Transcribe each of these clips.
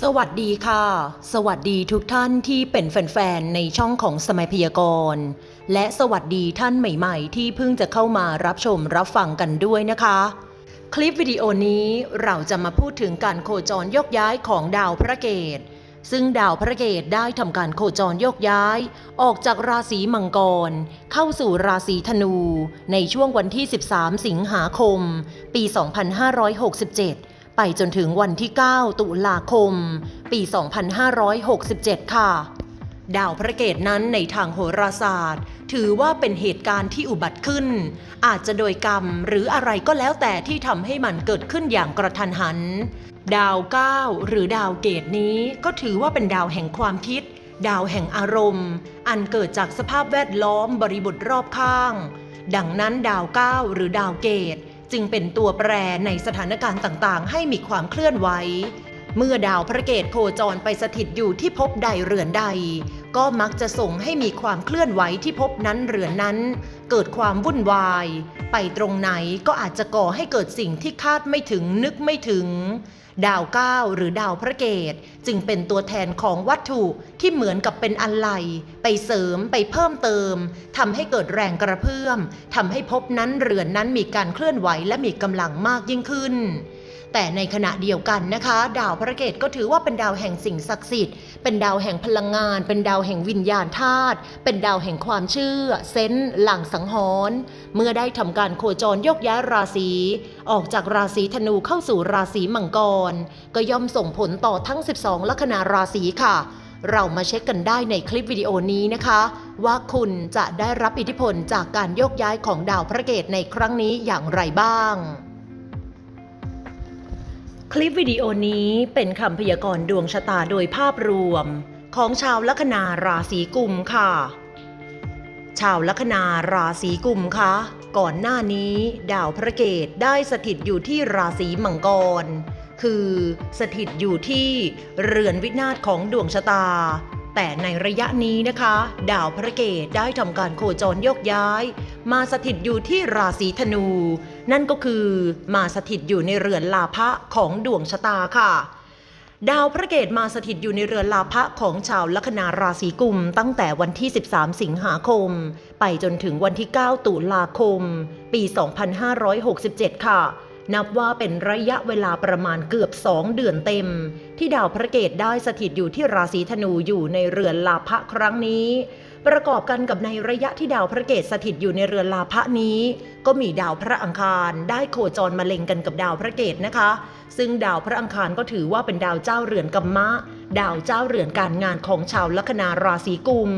สวัสดีค่ะ สวัสดีทุกท่านที่เป็นแฟนๆ ในช่องของสมัยพยากรณ์ และสวัสดีท่านใหม่ๆ ที่เพิ่งจะเข้ามารับชมรับฟังกันด้วยนะคะ คลิปวิดีโอนี้เราจะมาพูดถึงการโคจรโยกย้ายของดาวพระเกตซึ่งดาวพระเกตได้ทำการโคจรโยกย้าย ออกจากราศีมังกร เข้าสู่ราศีธนู ในช่วงวันที่ 13 สิงหาคม ปี 2567 ไปจนถึงวันที่ 9 ตุลาคม ปี 2567 ค่ะ ดาวพระเกตนั้นในทางโหราศาสตร์ ถือว่าเป็นเหตุการณ์ที่อุบัติขึ้น อาจจะโดยกรรมหรืออะไรก็แล้วแต่ที่ทำให้มันเกิดขึ้นอย่างกระทันหัน ดาวเก้าหรือดาวเกตนี้ก็ถือว่าเป็นดาวแห่งความคิด ดาวแห่งอารมณ์ อันเกิดจากสภาพแวดล้อมบริบทรอบข้าง ดังนั้นดาวเก้าหรือดาวเกต จึงเป็นตัวแปรในสถานการณ์ต่างๆ ให้มีความเคลื่อนไหวเมื่อดาวพระเกตโคจรไปสถิตอยู่ที่ภพใดเรือนใด ก็มักจะส่งให้มีความเคลื่อนไหวที่ภพนั้นเรือนนั้น เกิดความวุ่นวาย ไปตรงไหนก็อาจจะก่อให้เกิดสิ่งที่คาดไม่ถึงนึกไม่ถึง ดาวเก้าหรือดาวพระเกตจึงเป็นตัวแทนของวัตถุที่เหมือนกับเป็นอะไรไปเสริมไปเพิ่มเติมทำให้เกิดแรงกระเพื่อมทำให้ภพนั้นเรือนนั้นมีการเคลื่อนไหวและมีกำลังมากยิ่งขึ้น แต่ในขณะเดียวกันนะคะ ดาวพระเกตก็ถือว่าเป็นดาวแห่งสิ่งศักดิ์สิทธิ์ เป็นดาวแห่งพลังงาน เป็นดาวแห่งวิญญาณธาตุ เป็นดาวแห่งความเชื่อ เซนส์หลังสังหรณ์ เมื่อได้ทำการโคจรยกย้ายราศี ออกจากราศีธนูเข้าสู่ราศีมังกร ก็ย่อมส่งผลต่อทั้ง 12 ลัคนาราศีค่ะเรามาเช็คกันได้ในคลิปวิดีโอนี้นะคะ ว่าคุณจะได้รับอิทธิพลจากการโยกย้ายของดาวพระเกตในครั้งนี้อย่างไรบ้าง คลิปวิดีโอนี้เป็นคำพยากรณ์ดวงชะตาโดยภาพรวม ของชาวลัคนาราศีกุมค่ะ ชาวลัคนาราศีกุมคะก่อนหน้านี้ดาวพระเกตได้สถิตอยู่ที่ราศีมังกร คือสถิตอยู่ที่เรือนวินาศของดวงชะตา แต่ในระยะนี้นะคะ ดาวพระเกตได้ทำการโคจรโยกย้าย มาสถิตอยู่ที่ราศีธนู นั่นก็คือมาสถิตอยู่ในเรือนลาภะของดวงชะตาค่ะ ดาวพระเกตมาสถิตอยู่ในเรือนลาภะของชาวลัคนาราศีกุม ตั้งแต่วันที่ 13 สิงหาคม ไปจนถึงวันที่ 9 ตุลาคม ปี 2567 ค่ะ นับว่าเป็นระยะเวลาประมาณเกือบ 2 เดือนเต็ม ที่ดาวพระเกตได้สถิตอยู่ที่ราศีธนูอยู่ในเรือนลาภะครั้งนี้ ประกอบกันกับในระยะที่ดาวพระเกตสถิตอยู่ในเรือนลาภะนี้ ก็มีดาวพระอังคารได้โคจรมาเล็งกันกับดาวพระเกตนะคะ ซึ่งดาวพระอังคารก็ถือว่าเป็นดาวเจ้าเรือนกัมมะ ดาวเจ้าเรือนการงานของชาวลัคนาราศีกุม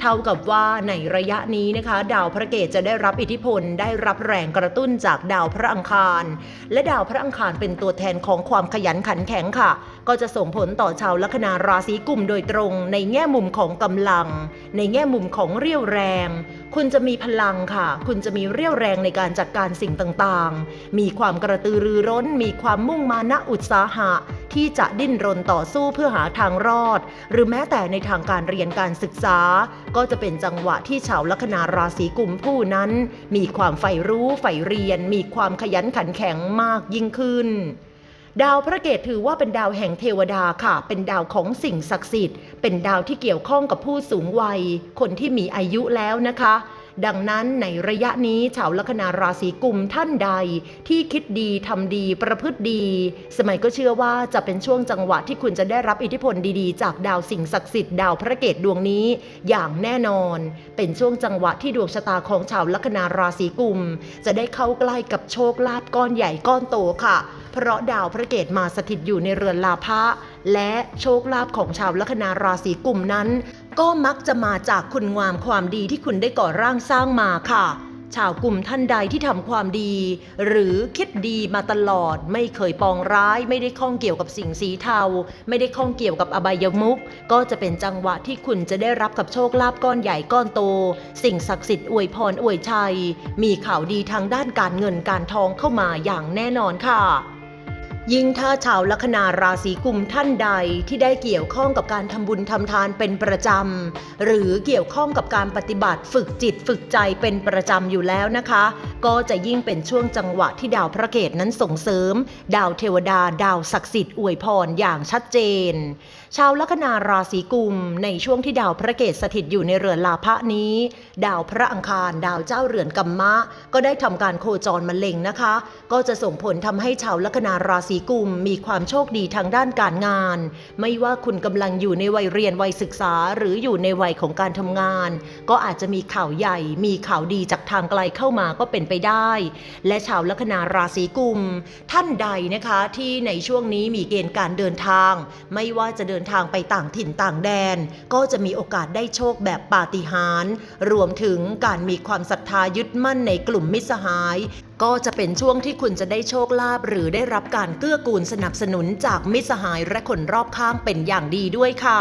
เท่ากับว่าในระยะนี้นะคะ ดาวพระเกตจะได้รับอิทธิพล ได้รับแรงกระตุ้นจากดาวพระอังคาร และดาวพระอังคารเป็นตัวแทนของความขยันขันแข็งค่ะ ก็จะส่งผลต่อชาวลัคนาราศีกุมโดยตรง ในแง่มุมของกำลัง ในแง่มุมของเรี่ยวแรง คุณจะมีพลังค่ะ คุณจะมีเรี่ยวแรงในการจัดการสิ่งต่างๆ มีความกระตือรือร้น มีความมุ่งมานะอุตสาหะ ที่จะดิ้นรนต่อสู้เพื่อหาทางรอด หรือแม้แต่ในทางการเรียนการศึกษา ก็จะเป็นจังหวะที่ชาวลัคนาราศีกุมผู้นั้น มีความใฝ่รู้ใฝ่เรียน มีความขยันขันแข็งมากยิ่งขึ้นดาวพระเกตถือว่าเป็นดาวแห่งเทวดาค่ะ เป็นดาวของสิ่งศักดิ์สิทธิ์ เป็นดาวที่เกี่ยวข้องกับผู้สูงวัย คนที่มีอายุแล้วนะคะ ดังนั้นในระยะนี้ชาวลัคนาราศีกุมท่านใด ที่คิดดีทำดีประพฤติดี สมัยก็เชื่อว่าจะเป็นช่วงจังหวะที่คุณจะได้รับอิทธิพลดีๆ จากดาวสิ่งศักดิ์สิทธิ์ดาวพระเกตดวงนี้ อย่างแน่นอน เป็นช่วงจังหวะที่ดวงชะตาของชาวลัคนาราศีกุม จะได้เข้าใกล้กับโชคลาภก้อนใหญ่ก้อนโตค่ะ เพราะดาวพระเกตมาสถิตอยู่ในเรือนลาภะและโชคลาภของชาวลัคนาราศีกุมนั้น ก็มักจะมาจากคุณงามความดีที่คุณได้ก่อร่างสร้างมาค่ะ ชาวกลุ่มท่านใดที่ทำความดี หรือคิดดีมาตลอด ไม่เคยปองร้าย ไม่ได้ข้องเกี่ยวกับสิ่งสีเทา ไม่ได้ข้องเกี่ยวกับอบายมุขก็จะเป็นจังหวะที่คุณจะได้รับกับโชคลาภก้อนใหญ่ก้อนโต สิ่งศักดิ์สิทธิ์อวยพรอวยชัย มีข่าวดีทางด้านการเงินการทองเข้ามาอย่างแน่นอนค่ะ ยิ่งถ้าชาวลัคนาราศีกุมท่านใดที่ได้เกี่ยวข้องกับการทำบุญทำทานเป็นประจำ หรือเกี่ยวข้องกับการปฏิบัติฝึกจิตฝึกใจเป็นประจำอยู่แล้วนะคะ ก็จะยิ่งเป็นช่วงจังหวะที่ดาวพระเกตนั้นส่งเสริม ดาวเทวดาดาวศักดิ์สิทธิ์อวยพรอย่างชัดเจน ชาวลัคนาราศีกุม ในช่วงที่ดาวพระเกตสถิตอยู่ในเรือนลาภะนี้ ดาวพระอังคาร ดาวเจ้าเรือนกัมมะ ก็ได้ทำการโคจรมาเล็งนะคะ ก็จะส่งผลทำให้ชาวลัคนาราศศีกุมมีความโชคดีทางด้านการงาน ไม่ว่าคุณกำลังอยู่ในวัยเรียนวัยศึกษา หรืออยู่ในวัยของการทำงาน ก็อาจจะมีข่าวใหญ่ มีข่าวดีจากทางไกลเข้ามาก็เป็นไปได้ และชาวลัคนาราศีกุม ท่านใดนะคะที่ในช่วงนี้มีเกณฑ์การเดินทาง ไม่ว่าจะเดินทางไปต่างถิ่นต่างแดน ก็จะมีโอกาสได้โชคแบบปาฏิหาริย์รวมถึงการมีความศรัทธายึดมั่นในกลุ่มมิสหาย ก็จะเป็นช่วงที่คุณจะได้โชคลาภหรือได้รับการเกื้อกูลสนับสนุนจากมิตรสหายและคนรอบข้างเป็นอย่างดีด้วยค่ะ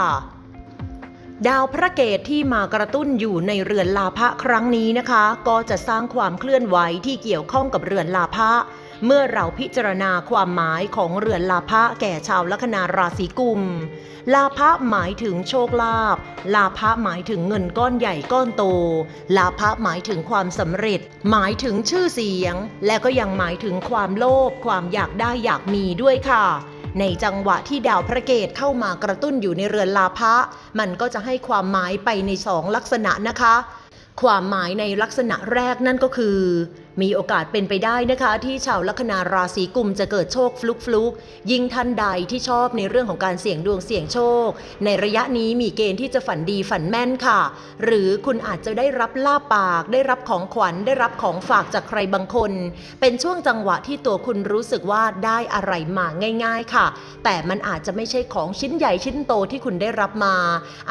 ดาวพระเกตที่มากระตุ้นอยู่ในเรือนลาภะครั้งนี้นะคะ ก็จะสร้างความเคลื่อนไหวที่เกี่ยวข้องกับเรือนลาภะ เมื่อเราพิจารณาความหมายของเรือนลาภะแก่ชาวลัคนาราศีกุม ลาภะหมายถึงโชคลาภ ลาภะหมายถึงเงินก้อนใหญ่ก้อนโต ลาภะหมายถึงความสำเร็จ หมายถึงชื่อเสียง และก็ยังหมายถึงความโลภความอยากได้อยากมีด้วยค่ะในจังหวะที่ดาวพระเกตเข้ามากระตุ้นอยู่ในเรือนลาภะมันก็จะให้ความหมายไปในสองลักษณะนะคะ ความหมายในลักษณะแรกนั่นก็คือ มีโอกาสเป็นไปได้นะคะ ที่ชาวลัคนาราศีกุมจะเกิดโชคฟลุกฟลุกยิ่งท่านใดที่ชอบในเรื่องของการเสี่ยงดวงเสี่ยงโชค ในระยะนี้มีเกณฑ์ที่จะฝันดีฝันแม่นค่ะ หรือคุณอาจจะได้รับลาบปาก ได้รับของขวัญได้รับของฝากจากใครบางคน เป็นช่วงจังหวะที่ตัวคุณรู้สึกว่าได้อะไรมาง่าย ๆค่ะ แต่มันอาจจะไม่ใช่ของชิ้นใหญ่ชิ้นโตที่คุณได้รับมา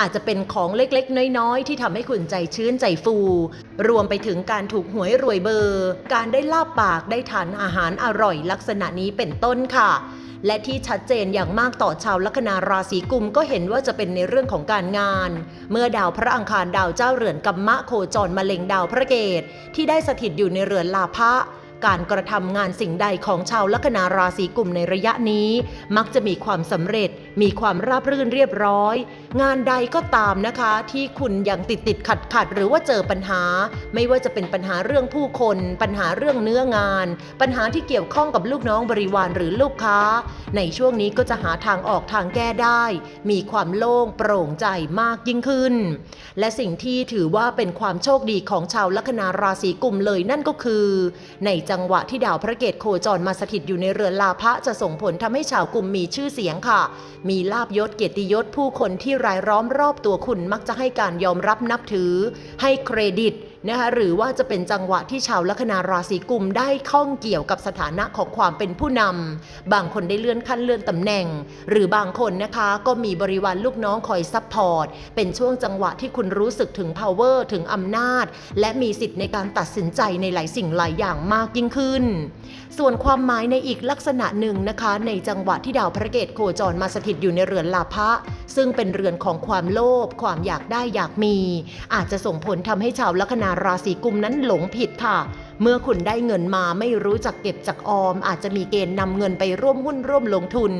อาจจะเป็นของเล็กๆ น้อยๆ ที่ทำให้คุณใจชื้นใจฟู รวมไปถึงการถูกหวยรวยเบอร์การได้ลาบปากได้ทานอาหารอร่อยลักษณะนี้เป็นต้นค่ะ และที่ชัดเจนอย่างมากต่อชาวลัคนาราศีกุมก็เห็นว่าจะเป็นในเรื่องของการงาน เมื่อดาวพระอังคารดาวเจ้าเรือนกัมมะโคจรมะเล็งดาวพระเกตที่ได้สถิตอยู่ในเรือนลาภะ การกระทำงานสิ่งใดของชาวลัคนาราศีกุมในระยะนี้ มักจะมีความสำเร็จ มีความราบรื่นเรียบร้อย งานใดก็ตามนะคะ ที่คุณยังติดติดขัดขัดหรือว่าเจอปัญหา ไม่ว่าจะเป็นปัญหาเรื่องผู้คน ปัญหาเรื่องเนื้องาน ปัญหาที่เกี่ยวข้องกับลูกน้องบริวารหรือลูกค้า ในช่วงนี้ก็จะหาทางออกทางแก้ได้ มีความโล่งโปร่งใจมากยิ่งขึ้น และสิ่งที่ถือว่าเป็นความโชคดีของชาวลัคนาราศีกุมเลยนั่นก็คือ ในจังหวะที่ดาวพระเกตโคจรมาสถิตอยู่ในเรือนลาภะจะส่งผลทำให้ชาวกลุ่มมีชื่อเสียงค่ะ มีลาบยศเกียรติยศผู้คนที่รายล้อมรอบตัวคุณมักจะให้การยอมรับนับถือ ให้เครดิต นะคะหรือว่าจะเป็นจังหวะที่ชาวลัคนาราศีกุมได้ข้องเกี่ยวกับสถานะของความเป็นผู้นำบางคนได้เลื่อนขั้นเลื่อนตำแหน่ง หรือบางคนนะคะก็มีบริวารลูกน้องคอยซัพพอร์ตเป็นช่วงจังหวะที่คุณรู้สึกถึง power ถึงอำนาจ และมีสิทธิ์ในการตัดสินใจในหลายสิ่งหลายอย่างมากยิ่งขึ้น ส่วนความหมายในอีกลักษณะหนึ่งนะคะ ในจังหวะที่ดาวพระเกตโคจรมาสถิตอยู่ในเรือนลาภะซึ่งเป็นเรือนของความโลภความอยากได้อยากมี อาจจะส่งผลทำให้ชาวลัคนาราศีกุมนั้นหลงผิดค่ะ เมื่อคุณได้เงินมาไม่รู้จักเก็บจักออม อาจจะมีเกณฑ์นำเงินไปร่วมหุ้นร่วมลงทุน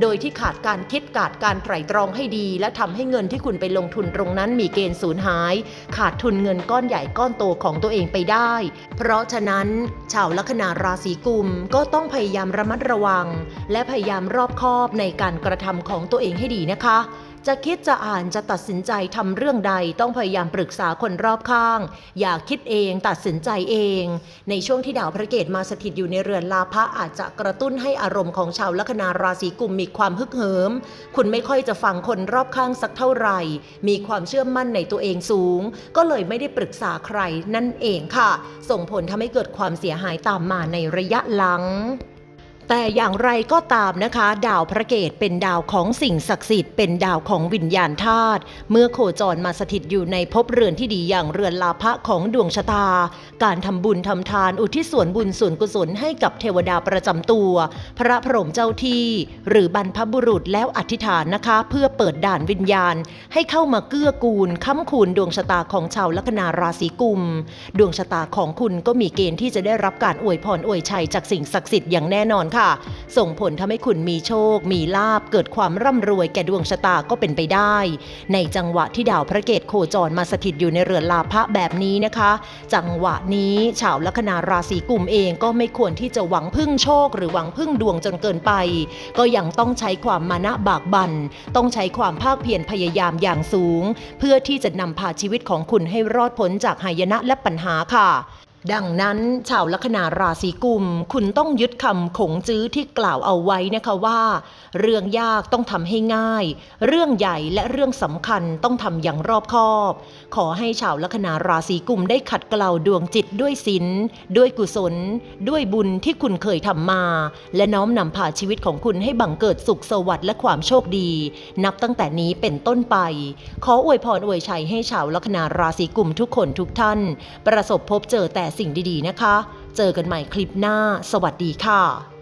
โดยที่ขาดการคิดขาดการไตร่ตรองให้ดี และทำให้เงินที่คุณไปลงทุนตรงนั้นมีเกณฑ์สูญหาย ขาดทุนเงินก้อนใหญ่ก้อนโตของตัวเองไปได้ เพราะฉะนั้นชาวลัคนาราศีกุมก็ต้องพยายามระมัดระวัง และพยายามรอบคอบในการกระทำของตัวเองให้ดีนะคะ จะคิดจะอ่านจะตัดสินใจทำเรื่องใดต้องพยายามปรึกษาคนรอบข้าง อย่าคิดเองตัดสินใจเอง ในช่วงที่ดาวพระเกตมาสถิตอยู่ในเรือนลาภะอาจจะกระตุ้นให้อารมณ์ของชาวลัคนาราศีกุมมีความฮึกเหิม คุณไม่ค่อยจะฟังคนรอบข้างสักเท่าไหร่ มีความเชื่อมั่นในตัวเองสูง ก็เลยไม่ได้ปรึกษาใครนั่นเองค่ะ ส่งผลทำให้เกิดความเสียหายตามมาในระยะหลัง แต่อย่างไรก็ตามนะคะ ดาวพระเกตเป็นดาวของสิ่งศักดิ์สิทธิ์เป็นดาวของวิญญาณธาตุเมื่อโคจรมาสถิตอยู่ในภพเรือนที่ดีอย่างเรือนลาภะของดวงชะตา การทำบุญทำทานอุทิศส่วนบุญส่วนกุศลให้กับเทวดาประจำตัว พระพรหมเจ้าที่ หรือบรรพบุรุษแล้วอธิษฐานนะคะ เพื่อเปิดด่านวิญญาณ ให้เข้ามาเกื้อกูลค้ำคูณดวงชะตาของชาวลัคนาราศีกุม ดวงชะตาของคุณก็มีเกณฑ์ที่จะได้รับการอวยพรอวยชัยจากสิ่งศักดิ์สิทธิ์อย่างแน่นอนค่ะค่ะ ส่งผลทำให้คุณมีโชค มีลาบเกิดความร่ำรวยแก่ดวงชะตาก็เป็นไปได้ ในจังหวะที่ดาวพระเกตโคจรมาสถิตอยู่ในเรือนลาภะแบบนี้นะคะ จังหวะนี้ชาวลัคนาราศีกุมเองก็ไม่ควรที่จะหวังพึ่งโชค หรือหวังพึ่งดวงจนเกินไป ก็ยังต้องใช้ความมานะบากบัน่นต้องใช้ความภาคเพียรพยายามอย่างสูง เพื่อที่จะนำพาชีวิตของคุณให้รอดพ้นจากหายนะและปัญหาค่ะ ดังนั้นชาวลัคนาราศีกุม คุณต้องยึดคำขงจื้อที่กล่าวเอาไว้นะคะว่า เรื่องยากต้องทำให้ง่าย เรื่องใหญ่และเรื่องสำคัญต้องทำอย่างรอบคอบ ขอให้ชาวลัคนาราศีกุมได้ขัดเกลาดวงจิตด้วยศีลด้วยกุศล ด้วยบุญที่คุณเคยทำมา และน้อมนำพาชีวิตของคุณให้บังเกิดสุขสวัสดิ์และความโชคดี นับตั้งแต่นี้เป็นต้นไป ขออวยพรอวยชัยให้ชาวลัคนาราศีกุมทุกคนทุกท่าน ประสบพบเจอแต่สิ่งดีๆนะคะ เจอกันใหม่คลิปหน้า สวัสดีค่ะ